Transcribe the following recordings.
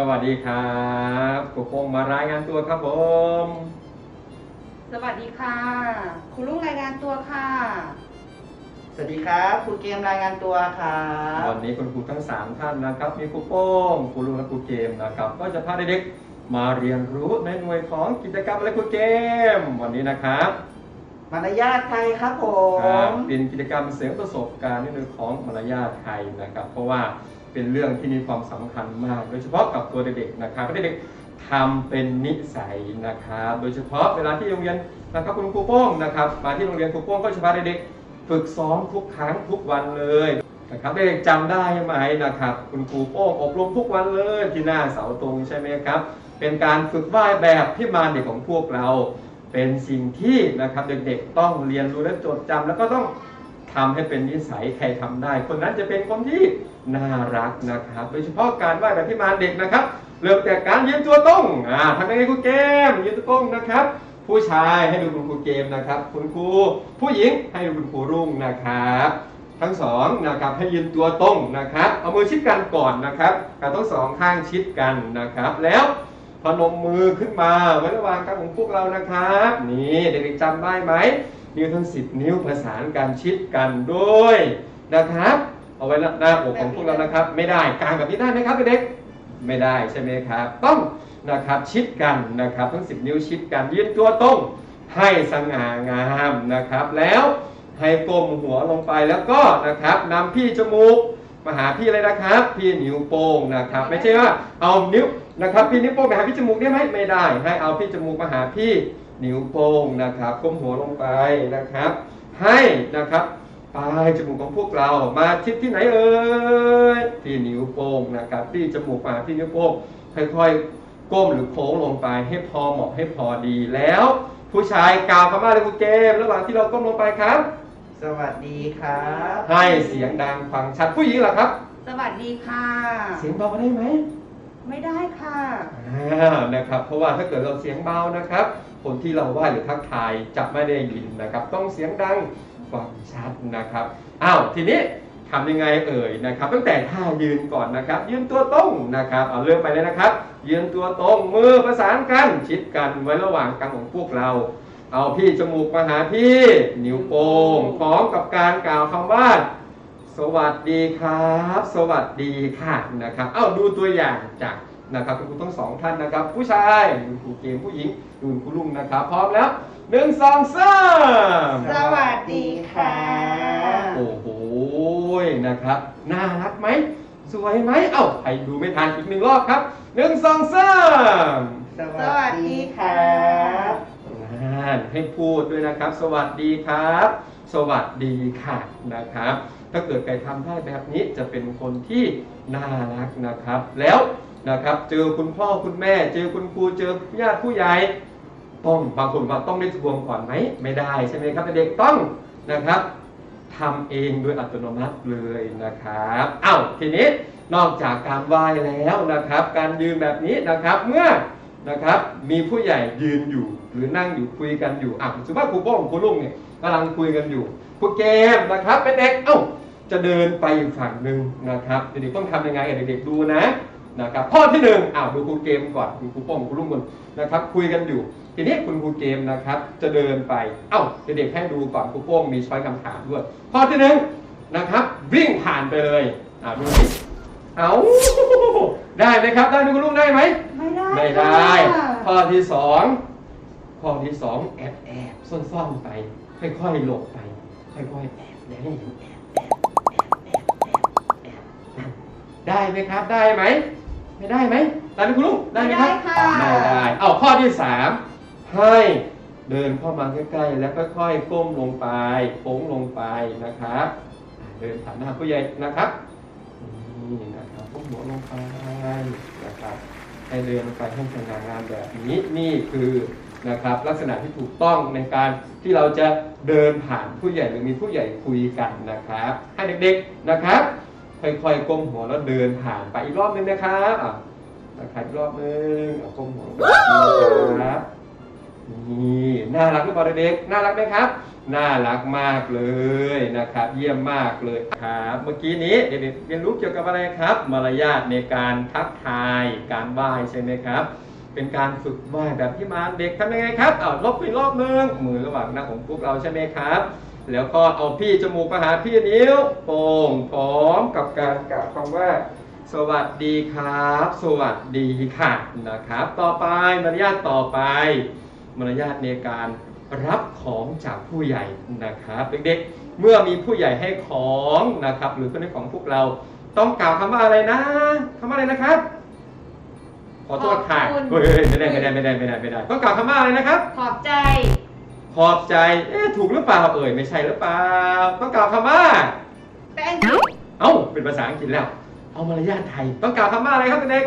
สวัสดีครับครูพงษ์มารายงานตัวครับผม สวัสดีค่ะครูลุงรายงานตัวค่ะ สวัสดีครับครูเกมรายงานตัวครับวันนี้คุณครูทั้ง 3 ท่านนะครับ มีครูโป้งครูลุงและครูเกมนะครับ ก็จะพาเด็กๆมาเรียนรู้ในหน่วยของกิจกรรมอะไรครูเกม วันนี้นะครับมารยาทไทยครับผครับมเป็นกิจกรรมเสริมประสบการณ์ในเรื่องของมารยาทไทยนะครับ เพราะว่า เป็นเรื่องที่มีความสำคัญมาก โดยเฉพาะกับตัวเด็กๆนะครับเด็กๆทำเป็นนิสัยนะครับโดยเฉพาะเวลาที่โรงเรียนนะครับคุณครูโป้งนะครับมาที่โรงเรียนครูโป้งก็จะพาเด็กๆฝึกซ้อมทุกครั้งทุกวันเลยนะครับเด็กๆจำได้ไหมนะครับ คุณครูโป้งอบรมทุกวันเลยที่หน้าเสาตรงใช่ไหมครับ เป็นการฝึกว่ายแบบที่มาเด็กของพวกเรา เป็นสิ่งที่นะครับเด็กๆต้องเรียนรู้และจดจำแล้วก็ต้อง ทำให้เป็นนิสัยใครทำได้ คนนั้นจะเป็นคนที่น่ารักนะครับ โดยเฉพาะการว่ายแบบที่มานเด็กนะครับ เริ่มแต่การยืนตัวตรงอ่าทำยังไงครูเกมยืนตัวตรงนะครับ ผู้ชายให้ดูคุณครูเกมนะครับ คุณครูผู้หญิงให้ดูคุณครูรุ่งนะครับทั้งสองนะครับให้ยืนตัวตรงนะครับ เอามือชิดกันก่อนนะครับการทั้งสองข้างชิดกันนะครับ แล้วพนมมือขึ้นมาไว้ระหว่างกลางของพวกเรานะครับ นี่เด็กๆจำได้ไหม นิ้วทั้ง 10 นิ้วประสานกันชิดกันด้วยนะครับ เอาไว้หน้าอกของพวกเรานะครับ ไม่ได้กลางแบบนี้ได้ไหมครับเด็กไม่ได้ใช่ไหมครับ ต้องนะครับชิดกันนะครับทั้ง 10 นิ้วชิดกันยืนตัวตรงให้สง่างามนะครับ แล้วให้ก้มหัวลงไปแล้วก็นะครับนำพี่จมูกมาหาพี่เลยนะครับ พี่นิ้วโป้งนะครับ ไม่ใช่ว่าเอานิ้วนะครับ พี่นิ้วโป้งไปหาพี่จมูกได้ไหมไม่ได้ ให้เอาพี่จมูกมาหาพี่ นิ้วโป้งนะครับก้มหัวลงไปนะครับ ให้นะครับปลายจมูกของพวกเรามาชิดที่ไหนเอ่ยที่นิ้วโป้งนะครับพี่จมูกมาหาพี่นิ้วโป้งค่อยๆก้มหรือโค้งลงไปให้พอเหมาะให้พอดีแล้ว ผู้ชายกล่าวคำว่าอะไรครูเกมระหว่างที่เราก้มลงไปครับ สวัสดีครับ ให้เสียงดังฟังชัดผู้หญิงเหรอครับ สวัสดีค่ะ เสียงเบาได้ไหม ไม่ได้ค่ะอ่า นะครับ เพราะว่าถ้าเกิดเราเสียงเบานะครับ คนที่เราไหวหรือทักทายจะไม่ได้ยินนะครับ ต้องเสียงดังฟังชัดนะครับอ้าวทีนี้ทำยังไงเอ่ยนะครับ ตั้งแต่ท่ายืนก่อนนะครับ ยืนตัวตรงนะครับเอาเริ่มไปเลยนะครับ ยืนตัวตรงมือประสานกันชิดกันไว้ระหว่างกลางของพวกเรา เอาพี่จมูกมาหาพี่นิ้วโป้งพร้อมกับการกล่าวคำว่า สวัสดีครับ สวัสดีค่ะนะครับ เอ้าดูตัวอย่างจาก นะครับคุณครูทั้งสองท่านนะครับ ผู้ชายคุณครูเกมผู้หญิงดูคุณครูลุงนะครับ พร้อมแล้วหนึ่งสองสามสวัสดีค่ะ โอ้โหนะครับน่ารักไหมสวยไหมเอ้าใครดูไม่ทันอีกหนึ่งรอบครับหนึ่งสองสามสวัสดีครับนั่นให้พูดด้วยนะครับ สวัสดีครับ สวัสดีค่ะนะครับ ถ้าเกิดใครทำได้แบบนี้จะเป็นคนที่น่ารักนะครับ แล้ว นะครับเจอคุณพ่อคุณแม่ เจอคุณครูเจอญาติผู้ใหญ่ต้องบางคนว่าต้องได้ทวงก่อนไหมไม่ได้ใช่ไหมครับเด็กต้องนะครับทำเองโดยอัตโนมัติเลยนะครับเอ้าทีนี้นอกจากการไหว้แล้วนะครับ การยืนแบบนี้นะครับเมื่อนะครับมีผู้ใหญ่ยืนอยู่หรือนั่งอยู่คุยกันอยู่อะสมมติว่าครูโป้งครูลุงเนี่ยกำลังคุยกันอยู่ครูเกมนะครับเป็นเด็กเอ้าจะเดินไปอีกฝั่งหนึ่งนะครับเด็กๆต้องทำยังไงเด็กๆดูนะ นะครับข้อที่หนึ่งอ้าวดูครูเกมก่อนดูครูโป้งครูลุงก่อนนะครับคุยกันอยู่ ทีนี้คุณครูเกมนะครับจะเดินไปเอ้าเด็กๆให้ดูก่อนครูโป้งมีช้อยคำถามด้วยข้อที่หนึ่งนะครับวิ่งผ่านไปเลยอ่าดูสิเอาได้ไหมครับ ได้ไหมคุณลุงได้ไหมไม่ได้ไม่ได้ค่ะข้อที่สองข้อที่สองแอบแอบซ่อนซ่อนๆไป ค่อยๆหลบไป ค่อยๆแอบได้เห็นแอบแอบแอบแอบแอบแอบนั่นได้ไหมครับได้ไหม ไม่ได้ไหมตอนนี้คุณลุงได้ไหมครับไม่ได้ค่ะไม่ได้เอาข้อที่สามให้เดินเข้ามาใกล้ๆ แล้วค่อยๆก้มลงไปโค้งลงไปนะครับอ่าเดินผ่านหน้าผู้ใหญ่นะครับนี่นะครับก้มหัวลงไปนะครับให้เดินไปให้สง่างามแบบนี้นี่คือนะครับลักษณะที่ถูกต้องในการที่เราจะเดินผ่านผู้ใหญ่หรือมีผู้ใหญ่คุยกันนะครับ ให้เด็กๆนะครับ ค่อยๆก้มหัวแล้วเดินผ่านไปอีกรอบนึงนะครับอะนะครับอีกรอบนึงก้มหัวแบบนี้นะครับนี่น่ารักหรือเปล่าเด็กๆน่ารักไหมครับ น่ารักมากเลยนะครับ เยี่ยมมากเลยครับ เมื่อกี้นี้เด็กๆเรียนรู้เกี่ยวกับอะไรครับ มารยาทในการทักทายการไหว้ใช่ไหมครับ เป็นการฝึกไหว้แบบที่มาเด็กทำยังไงครับเอาลบไปรอบนึงมือระหว่างหน้าของพวกเราใช่ไหมครับ แล้วก็เอาพี่จมูกมาหาพี่นิ้วโป่งพร้อมกับการกล่าวคำว่า สวัสดีครับ สวัสดีค่ะนะครับ ต่อไปมารยาทต่อไป มารยาทในการรับของจากผู้ใหญ่นะครับเด็กๆเมื่อมีผู้ใหญ่ให้ของนะครับ หรือเป็นของพวกเราต้องกล่าวคำว่าอะไรนะคำว่าอะไรนะครับขอโทษค่ะขอบคุณเฮ้ยไม่ได้ไม่ได้ไม่ได้ไม่ได้ไม่ได้ต้องกล่าวคำว่าอะไรนะครับ ขอบใจ ขอบใจ เอ๊ะถูกหรือเปล่าเอ่ยไม่ใช่หรือเปล่าต้องกล่าวคำว่าแป้งจิ๋วเอ้าเป็นภาษาอังกฤษแล้ว เอามารยาทไทยต้องกล่าวคำว่าอะไรครับเด็ก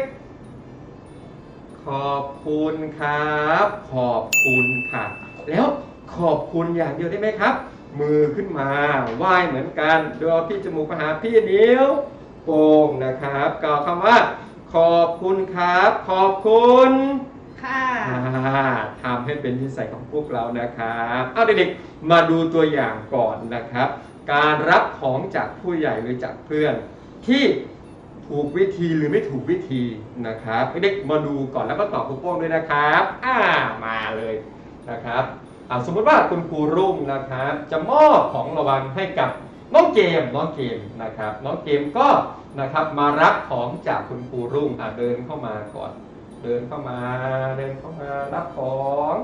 ๆขอบคุณครับ ขอบคุณค่ะ แล้วขอบคุณอย่างเดียวได้ไหมครับ มือขึ้นมาไหว้เหมือนกันโดยเอาพี่จมูกมาหาพี่นิ้วโป่งนะครับ กล่าวคำว่า ขอบคุณครับ ขอบคุณ ค่ะอ่าทำให้เป็นนิสัยของพวกเรานะครับเอาเด็กๆมาดูตัวอย่างก่อนนะครับ การรับของจากผู้ใหญ่หรือจากเพื่อน ที่ถูกวิธีหรือไม่ถูกวิธีนะครับเด็กๆมาดูก่อนแล้วก็ตอบคุณโป้งด้วยนะครับอ่ามาเลยนะครับสมมติว่าคุณครูรุ่งนะครับจะมอบของรางวัลให้กับน้องเกมน้องเกมนะครับน้องเกมก็นะครับมารับของจากคุณครูรุ่งเดินเข้ามาก่อน เดินเข้ามา เดินเข้ามารับของ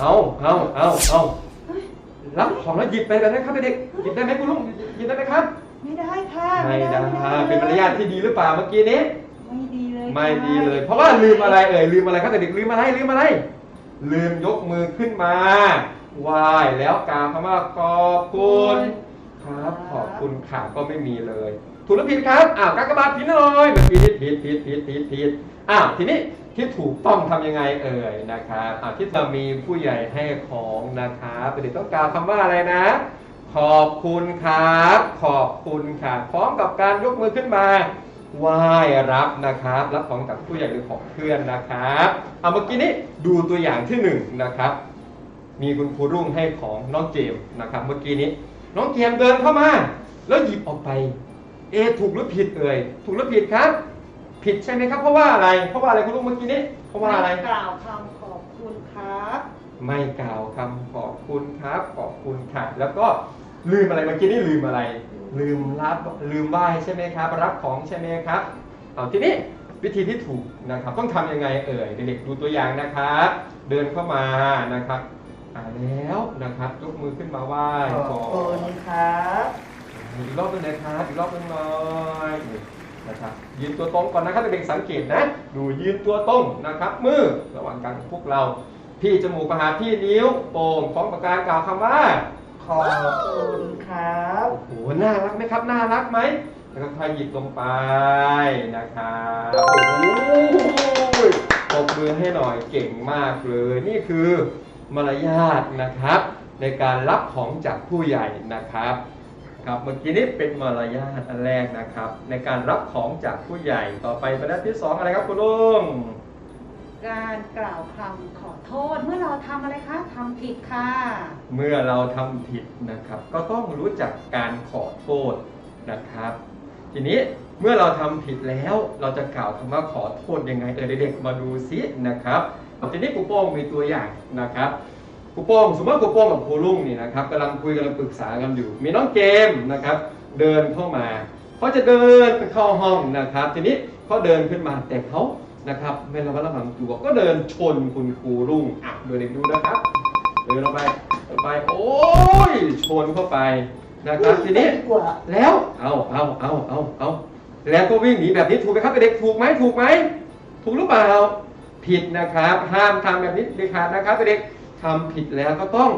เอาเอาเอาเอารับของแล้วหยิบไปแบบนี้ครับเด็กๆหยิบได้ไหมคุณลุงหยิบได้ไหมครับไม่ได้ค่ะไม่ได้เป็นมารยาทที่ดีหรือเปล่าเมื่อกี้นี้ ไม่ดีเลยไม่ดีเลย เพราะว่าลืมอะไรเอ่ยลืมอะไรครับเด็กๆลืมอะไรลืมอะไร ลืมยกมือขึ้นมาไหว้แล้วกล่าวคำว่าขอบคุณ ครับขอบคุณค่ะก็ไม่มีเลย ถูกหรือผิดครับอ้าวกากบาทผิดหน่อยเมื่อกี้นี้ผิดผิดผิดผิดผิดอ้าวทีนี้ที่ถูกต้องทำยังไงเอ่ยนะครับอ่าที่จะมีผู้ใหญ่ให้ของนะครับเด็กๆต้องกล่าวคำว่าอะไรนะ ขอบคุณครับ ขอบคุณค่ะพร้อมกับการยกมือขึ้นมาไหว้รับนะครับรับของจากผู้ใหญ่หรือของเพื่อนนะครับเอาเมื่อกี้นี้ดูตัวอย่างที่หนึ่งนะครับ มีคุณครูรุ่งให้ของน้องเจมส์นะครับ เมื่อกี้นี้ น้องเจมส์เดินเข้ามา แล้วหยิบออกไป เอะถูกหรือผิดเอ่ยถูกหรือผิดครับ ผิดใช่ไหมครับ เพราะว่าอะไร เพราะว่าอะไรคุณลุงเมื่อกี้นี้เพราะว่าอะไรม่กล่าวคำขอบคุณครับ ไม่กล่าวคำขอบคุณครับ ขอบคุณค่ะ แล้วก็ลืมอะไรเมื่อกี้นี่ลืมอะไร ลืมรับลืมไหว้ใช่ไหมครับ รับของใช่ไหมครับเอาทีนี้วิธีที่ถูกนะครับต้องทำยังไงเอ่ยเด็กๆดูตัวอย่างนะครับ เดินเข้ามานะครับอ่าแล้วนะครับยกมือขึ้นมาไหว้ขอบก่อคุนณครับ อีกรอบหนึงนะครับอีกรอบหนึงหน่อยนี่นะครับยืนตัวตรงก่อนนะครับเด็กๆสังเกตนะ ดูยืนตัวตรงนะครับมือระหว่างกันพวกเราพี่จมูกมาหาพี่นิ้วโป่งพร้อมกับการกล่าวคำว่าขอบคุณครับโอ้โหน่ารักไหมครับน่ารักไหมแล้วก็ค่อยหยิบลงไปนะครับโอ้โหปรบมือให้หน่อยเก่งมากเลยนี่คือมารยาทนะครับ ในการรับของจากผู้ใหญ่นะครับ ครับเมื่อกี้นี้เป็นมารยาทอันแรกนะครับ ในการรับของจากผู้ใหญ่ต่อไปประเด็นที่สองอะไรครับคุณลุงการกล่าวคำขอโทษเมื่อเราทำอะไรคะทำผิดค่ะ เมื่อเราทำผิดนะครับ ก็ต้องรู้จักการขอโทษนะครับ ทีนี้เมื่อเราทำผิดแล้วเราจะกล่าวคำว่าขอโทษยังไงเออเด็กๆมาดูซินะครับทีนี้ครูโป้งมีตัวอย่างนะครับ ครูโป้งสมมติว่าครูโป้งกับครูลุงนี่นะครับกำลังคุยกำลังปรึกษากันอยู่ มีน้องเกมนะครับ เดินเข้ามาเขาจะเดินเข้าห้องนะครับ ทีนี้เขาเดินขึ้นมาแต่เขานะครับไม่ระมัดระวังตัวก็เดินชนคุณครูรุ่งอะดินเด็กดูนะครับเดินลงไปลงไป โอ้ยชนเข้าไปนะครับทีนี้แล้วเอาเอาเอาเอาเอาแล้วก็วิ่งหนีแบบนี้ถูกไหมครับเด็กถูกไหมถูกไหมถูกหรือเปล่าผิดนะครับ ห้ามทำแบบนี้เด็ดขาดนะครับเด็ก ทำผิดแล้วก็ต้อง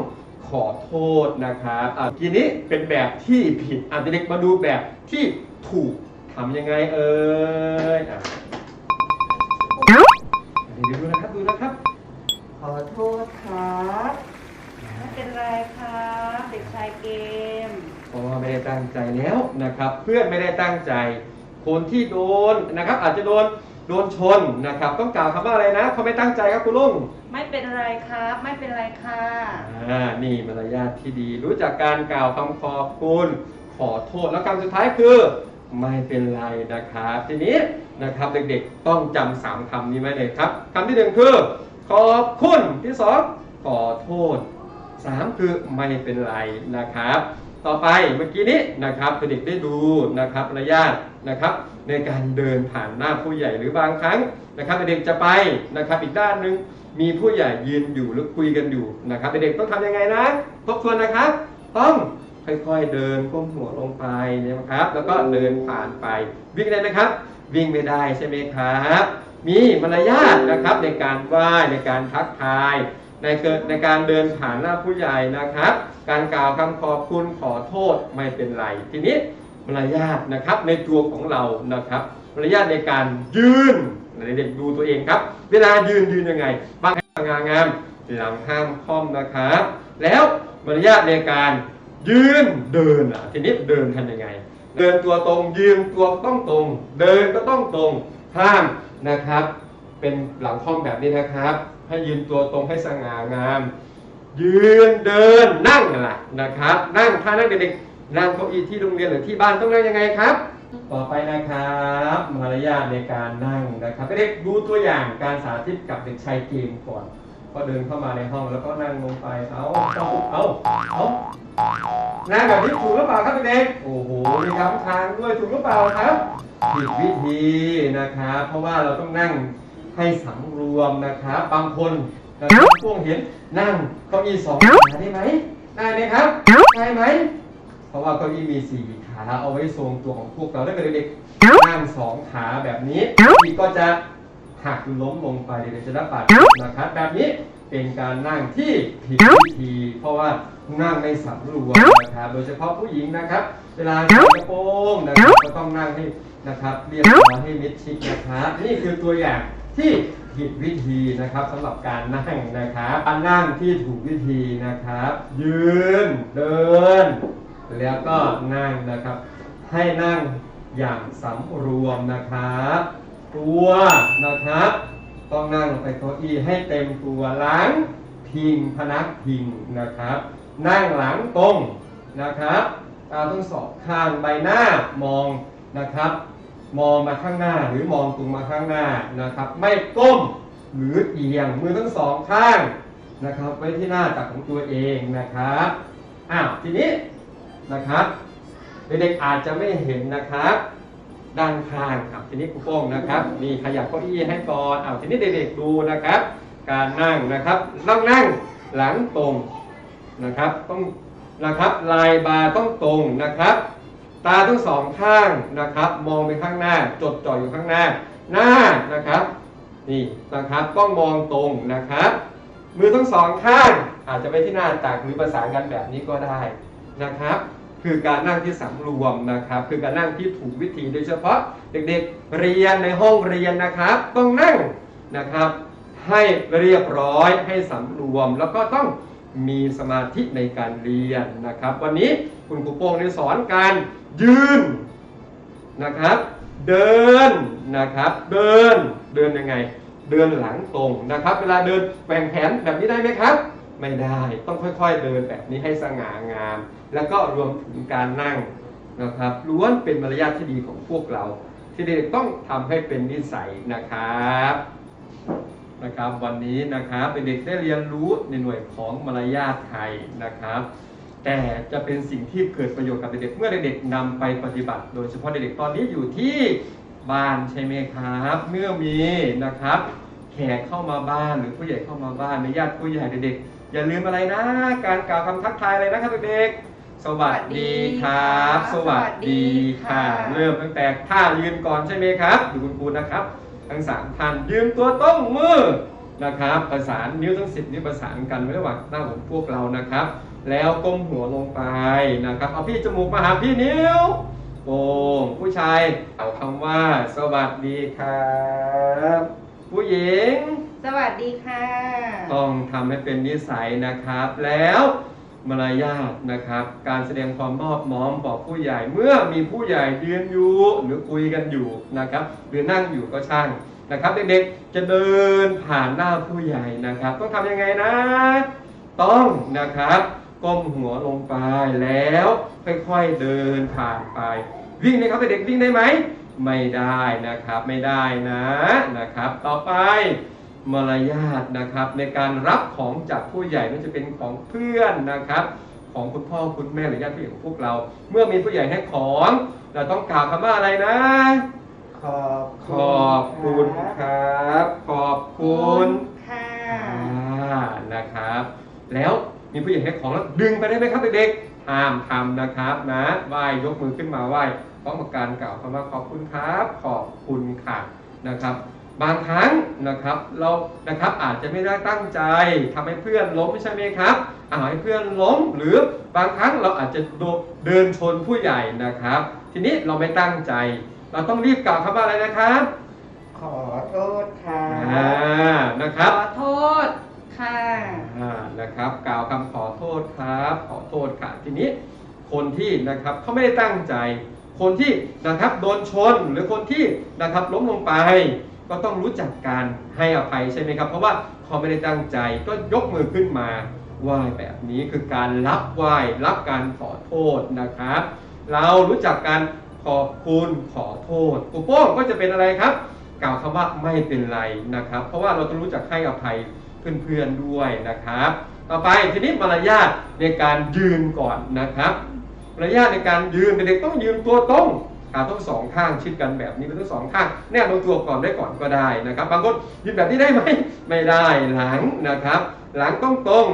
ขอโทษนะครับอะทีนี้เป็นแบบที่ผิดอะเด็กๆมาดูแบบที่ถูกทำยังไงเอ่ยอะเดี๋ยวดูนะครับดูนะครับ ขอโทษครับไม่เป็นไรครับเด็กชายเกมเพราะว่าไม่ได้ตั้งใจแล้วนะครับ เพื่อนไม่ได้ตั้งใจ คนที่โดนนะครับ อาจจะโดน โดนชนนะครับ ต้องกล่าวคำว่าอะไรนะเขาไม่ตั้งใจครับคุณลุงไม่เป็นไรครับ ไม่เป็นไรค่ะอ่านี่มารยาทที่ดีรู้จักการกล่าวคำขอบคุณขอโทษแล้วคำสุดท้ายคือ ไม่เป็นไรนะครับ ทีนี้นะครับเด็กๆต้องจำสามคำนี้ไว้เลยครับคำที่หนึ่งคือ ขอบคุณที่สองขอโทษสามคือไม่เป็นไรนะครับ ต่อไปเมื่อกี้นี้นะครับเด็กได้ดูนะครับมารยาทนะครับ ในการเดินผ่านหน้าผู้ใหญ่หรือบางครั้งนะครับเด็กจะไปนะครับอีกด้านหนึ่งมีผู้ใหญ่ยืนอยู่หรือคุยกันอยู่นะครับเด็กต้องทำยังไงนะทบทวนนะครับ ต้องค่อยๆเดินก้มหัวลงไปนะครับ แล้วก็เดินผ่านไป วิ่งได้ไหมครับ วิ่งไม่ได้ใช่ไหมครับ มีมารยาทนะครับในการไหว้ในการทักทาย ในเกิดในการเดินผ่านหน้าผู้ใหญ่นะครับ การกล่าวคำขอบคุณขอโทษไม่เป็นไรทีนี้ มารยาทนะครับในตัวของเรานะครับมารยาทในการยืนเด็กๆดูตัวเองครับ เวลายืนยืนยังไงบางงางามหลังห้ามค่อมนะครับ แล้วมารยาทในการยืนเดินอะทีนี้เดินทำยังไง เดินตัวตรงยืนตัวต้องตรง เดินก็ต้องตรงห้ามนะครับ เป็นหลังค่อมแบบนี้นะครับ ให้ยืนตัวตรงให้สง่างาม ยืนเดินนั่งน่ะนะครับ นั่งถ้านั่งเด็กๆ นั่งเก้าอี้ที่โรงเรียนหรือที่บ้านต้องนั่งยังไงครับ ต่อไปนะครับมารยาทในการนั่งนะครับเด็กๆดูตัวอย่างการสาธิตกับเด็กชายเกมก่อนก็เดินเข้ามาในห้องแล้วก็นั่งลงไป เอาเอาเอาเอานั่งแบบนี้ถูกหรือเปล่าครับเด็กๆโอ้โห มีคำทางด้วยถูกหรือเปล่าครับผิดวิธีนะครับ เพราะว่าเราต้องนั่งให้สำรวมนะครับ บางคนนะครับพวกเห็นนั่งเก้าอี้สองขาได้ไหม ได้ไหมครับ ได้ไหม เพราะว่าเก้าอี้มีสี่ขาเอาไว้ทรงตัวของพวกเราถ้าเกิดเด็กๆนั่งสองขาแบบนี้เก้าอี้ก็จะหักล้มลงไปเด็กๆจะได้บาดเจ็บนะครับแบบนี้เป็นการนั่งที่ผิดวิธี เพราะว่านั่งในสำรวมนะครับโดยเฉพาะผู้หญิงนะครับ เวลาใส่กระโปรงนะครับก็ต้องนั่งให้นะครับเรียบร้อยให้มิดชิดนะครับนี่คือตัวอย่างที่ผิดวิธีนะครับสำหรับการนั่งนะครับการนั่งที่ถูกวิธีนะครับ ยืนเดิน แล้วก็นั่งนะครับ ให้นั่งอย่างสำรวมนะครับตัวนะครับ ต้องนั่งลงไปเก้าอี้ให้เต็มตัวหลังพิงพนักพิงนะครับ นั่งหลังตรงนะครับตาต้องสอบข้างใบหน้ามองนะครับ มองมาข้างหน้าหรือมองตรงมาข้างหน้านะครับ ไม่ก้มหรือเอียงมือทั้งสองข้างนะครับ ไว้ที่หน้าตักของตัวเองนะครับอ้าวทีนี้ นะครับเด็กๆอาจจะไม่เห็นนะครับด้านข้างครับทีนี้ครูโป้งนะครับนี่ขยับเก้าอี้ให้ก่อนเอาทีนี้เด็กๆดูนะครับ การนั่งนะครับต้องนั่งหลังตรงนะครับต้องนะครับลายบาต้องตรงนะครับ ตาทั้งสองข้างนะครับ มองไปข้างหน้าจดจ่ออยู่ข้างหน้า หน้านะครับนี่นะครับต้องมองตรงนะครับ มือทั้งสองข้างอาจจะไปที่หน้าตักหรือประสานกันแบบนี้ก็ได้นะครับ คือการนั่งที่สำรวมนะครับ คือการนั่งที่ถูกวิธีโดยเฉพาะเด็กๆเรียนในห้องเรียนนะครับ ต้องนั่งนะครับ ให้เรียบร้อยให้สำรวม แล้วก็ต้องมีสมาธิในการเรียนนะครับ วันนี้คุณครูโป้งได้สอนการยืนนะครับ เดินนะครับ เดินเดินยังไง เดินหลังตรงนะครับ เวลาเดินแบ่งแขนแบบนี้ได้ไหมครับ ไม่ได้ ต้องค่อยๆเดินแบบนี้ให้สง่างาม แล้วก็รวมถึงการนั่งนะครับล้วนเป็นมารยาทที่ดีของพวกเรา ที่เด็กต้องทำให้เป็นนิสัยนะครับนะครับ วันนี้นะครับเด็กๆได้เรียนรู้ในหน่วยของมารยาทไทยนะครับ แต่จะเป็นสิ่งที่เกิดประโยชน์กับเด็กๆเมื่อเด็กๆนำไปปฏิบัติ โดยเฉพาะเด็กๆตอนนี้อยู่ที่บ้านใช่ไหมครับ เมื่อมีนะครับ แขกเข้ามาบ้านหรือผู้ใหญ่เข้ามาบ้านในญาติผู้ใหญ่เด็กๆ อย่าลืมอะไรนะ การกล่าวคำทักทายอะไรนะครับเด็กๆสวัสดีครับ สวัสดีค่ะ เริ่มตั้งแต่ท่ายืนก่อนใช่ไหมครับดูคุณครูนะครับ ทั้งสามท่านยืนตัวต้องมือนะครับ ประสานนิ้วทั้งสิบนิ้วประสานกันไว้ระหว่างหน้าของพวกเรานะครับ แล้วก้มหัวลงไปนะครับ เอาพี่จมูกมาหาพี่นิ้วโป่งผู้ชายเอาคำว่า สวัสดีครับ ผู้หญิง สวัสดีค่ะ ต้องทำให้เป็นนิสัยนะครับ แล้วมารยาทนะครับ การแสดงความมอบน้อมต่อผู้ใหญ่เมื่อมีผู้ใหญ่ยืนอยู่หรือคุยกันอยู่นะครับ หรือนั่งอยู่ก็ช่างนะครับ เด็กๆจะเดินผ่านหน้าผู้ใหญ่นะครับ ต้องทำยังไงนะ ต้องนะครับ ก้มหัวลงไปแล้วค่อยๆเดินผ่านไป วิ่งนะครับเด็กๆวิ่งได้ไหม ไม่ได้นะครับ ไม่ได้นะนะครับ ต่อไป มารยาทนะครับ ในการรับของจากผู้ใหญ่ไม่ว่าจะเป็นของเพื่อนนะครับ ของคุณพ่อคุณแม่หรือญาติผู้ใหญ่ของพวกเรา เมื่อมีผู้ใหญ่ให้ของเราต้องกล่าวคำว่าอะไรนะ ขอบขอบคุณครับ ขอบคุณค่ะอ่านะครับ แล้วมีผู้ใหญ่ให้ของแล้วดึงไปได้ไหมครับเด็กๆห้ามทำนะครับนะไหว้ยกมือขึ้นมาไหว้พร้อมกับการกล่าวคำว่าขอบคุณครับ ขอบคุณค่ะนะครับ บางครั้งนะครับเรานะครับอาจจะไม่ได้ตั้งใจทำให้เพื่อนล้มใช่ไหมครับอาให้เพื่อนล้มหรือบางครั้งเราอาจจะโดเดินชนผู้ใหญ่นะครับ ทีนี้เราไม่ตั้งใจ เราต้องรีบกล่าวคำว่าอะไรนะครับ ขอโทษค่ะอ่านะครับขอโทษค่ะอ่านะครับ กล่าวคำขอโทษครับ ขอโทษค่ะทีนี้คนที่นะครับเขาไม่ได้ตั้งใจ คนที่นะครับโดนชนหรือคนที่นะครับล้มลงไป ก็ต้องรู้จักการให้อภัยใช่ไหมครับ เพราะว่าเขาไม่ได้ตั้งใจก็ยกมือขึ้นมาไหว้แบบนี้คือการรับไหว้รับการขอโทษนะครับ เรารู้จักการขอบคุณขอโทษกูโป้งก็จะเป็นอะไรครับ กล่าวคำว่าไม่เป็นไรนะครับ เพราะว่าเราต้องรู้จักให้อภัยเพื่อนๆด้วยนะครับ ต่อไปทีนี้มารยาทในการยืนก่อนนะครับมารยาทในการยืนเด็กๆต้องยืนตัวตรง ขาต้องสองข้างชิดกันแบบนี้เป็นทั้งสองข้างแนบลงตัวก่อนได้ก่อนก็ได้นะครับ บางคนยืนแบบนี้ได้ไหมไม่ได้หลังนะครับ หลังต้องตรง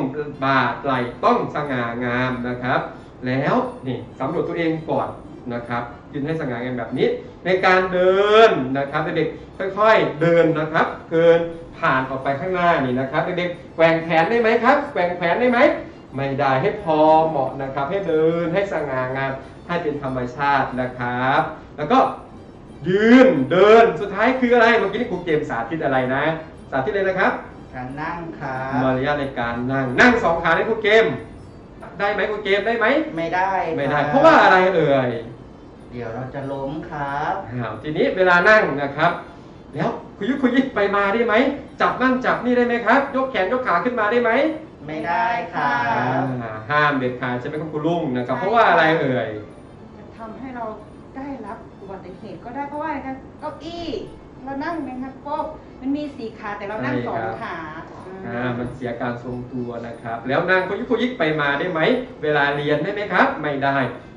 บ่าไหล่ต้องสง่างามนะครับ แล้วนี่สำรวจตัวเองก่อนนะครับยืนให้สง่างามแบบนี้ ในการเดินนะครับเด็กๆค่อย ๆ เดินนะครับ เกินผ่านออกไปข้างหน้านี่นะครับเด็กๆแกว่งแขนได้ไหมครับแกว่งแขนได้ไหม ไม่ได้ให้พอเหมาะนะครับ ให้เดินให้สง่างามให้เป็นธรรมชาตินะครับ แล้วก็ยืนเดินสุดท้ายคืออะไรเมื่อกี้นี่ครูเกมสาธิตอะไรนะ สาธิตเลยนะครับ การนั่งค่ะมารยาทในการนั่งนั่งสองขาในครูเกม ได้ไหมครูเกมได้ไหมไม่ได้ไม่ได้คบเพราะว่าอะไรเอ่ยเดี๋ยวเราจะล้มครับอ้าวทีนี้เวลานั่งนะครับ แล้วคุยยุกคุยยิกไปมาได้ไหมจับนั่งจับนี่ได้ไหมครับ ยกแขนยกขาขึ้นมาได้ไหม ไม่ได้ค่ะอ่าห้ามเด็ดขาดใช่ไหมครับคุณลุงนะครับ เพราะว่าอะไรเอ่ย จะทำให้เราได้รับอุบัติเหตุก็ได้เพราะว่าอะไรคะเก้าอี้เรานั่งนะครับก็มันมีสี่ขาแต่เรานั่งสองขาอ่ามันเสียการทรงตัวนะครับ แล้วนั่งคุยยุกคุยยิกไปมาได้ไหม เวลาเรียนได้ไหมครับ ไม่ได้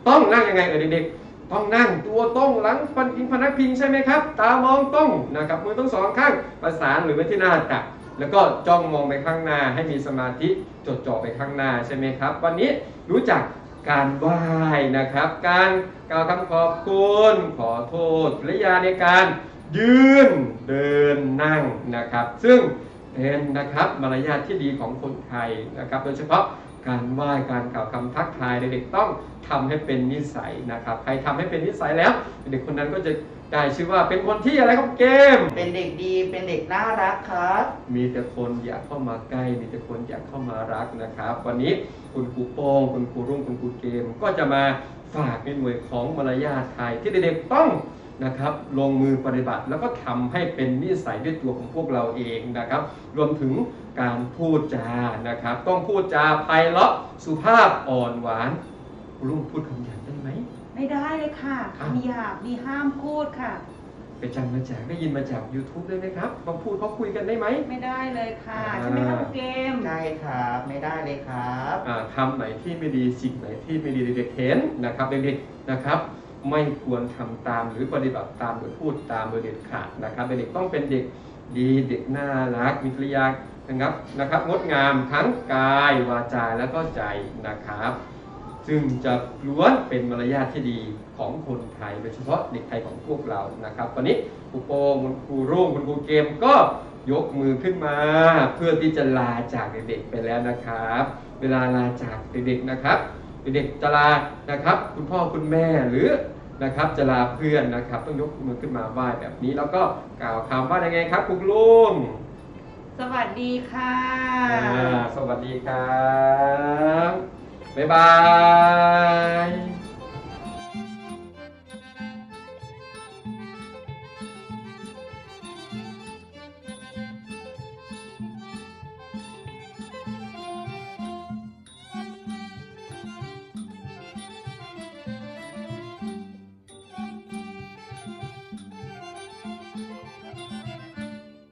ต้องนั่งยังไงเอ่ยเด็กๆ ต้องนั่งตัวตรงหลังฟันพิงพนักพิงใช่ไหมครับ ตามองตรงนะครับมือต้องสองข้างประสานหรือไว้ที่หน้าตัก แล้วก็จ้องมองไปข้างหน้าให้มีสมาธิจดจ่อไปข้างหน้าใช่ไหมครับ วันนี้รู้จักการไหว้นะครับ การกล่าวคำขอบคุณขอโทษกริยาในการยืนเดินนั่งนะครับ ซึ่งเป็นนะครับมารยาทที่ดีของคนไทยนะครับ โดยเฉพาะ การไหว้การกล่าวคำทักทายเด็กๆต้องทำให้เป็นนิสัยนะครับ ใครทำให้เป็นนิสัยแล้ว เด็กคนนั้นก็จะได้ชื่อว่าเป็นคนที่อะไรครับเกม เป็นเด็กดีเป็นเด็กน่ารักครับ มีแต่คนอยากเข้ามาใกล้มีแต่คนอยากเข้ามารักนะครับ วันนี้คุณครูโป้งคุณครูรุ่งคุณครูเกม ก็จะมาฝากในหน่วยของมารยาทไทยที่เด็กๆต้อง นะครับลงมือปฏิบัติแล้วก็ทำให้เป็นนิสัยด้วยตัวของพวกเราเองนะครับ รวมถึงการพูดจานะครับ ต้องพูดจาไพเราะสุภาพอ่อนหวานครูรุ่งพูดคำหยาบได้ไหมไม่ได้เลยค่ะอ้าวคำหยาบนี่ห้ามพูดค่ะ ไปจำมาจากได้ยินมาจาก YouTube ได้ไหมครับลองพูดเขาคุยกันได้ไหม ไม่ได้เลยค่ะอ่าใช่ไหมคะครูเกมใช่ครับ ไม่ได้เลยครับอ่าคำไหนที่ไม่ดีสิ่งไหนที่ไม่ดีเด็กๆเห็นนะครับเด็กๆนะครับ ไม่ควรทำตามหรือปฏิบัติตามหรือพูดตามโดยเด็ดขาดนะครับเด็กต้องเป็นเด็กดีเด็กน่ารักมีกิริยานะครับนะครับงดงามทั้งกายวาจาและก็ใจนะครับ ซึ่งจะล้วนเป็นมารยาทที่ดีของคนไทยโดยเฉพาะเด็กไทยของพวกเรานะครับวันนี้ครูโปงคุณครูรุ่งคุณครูเกมก็ยกมือขึ้นมา เพื่อที่จะลาจากเด็กๆไปแล้วนะครับ เวลาลาจากเด็กๆนะครับ เด็กๆจะลานะครับ คุณพ่อคุณแม่หรือนะครับจะลาเพื่อนนะครับ ต้องยกมือขึ้นมาไหว้แบบนี้ แล้วก็กล่าวคำว่ายังไงครับคุณลุงสวัสดีค่ะอ่าสวัสดีครับบ๊ายบาย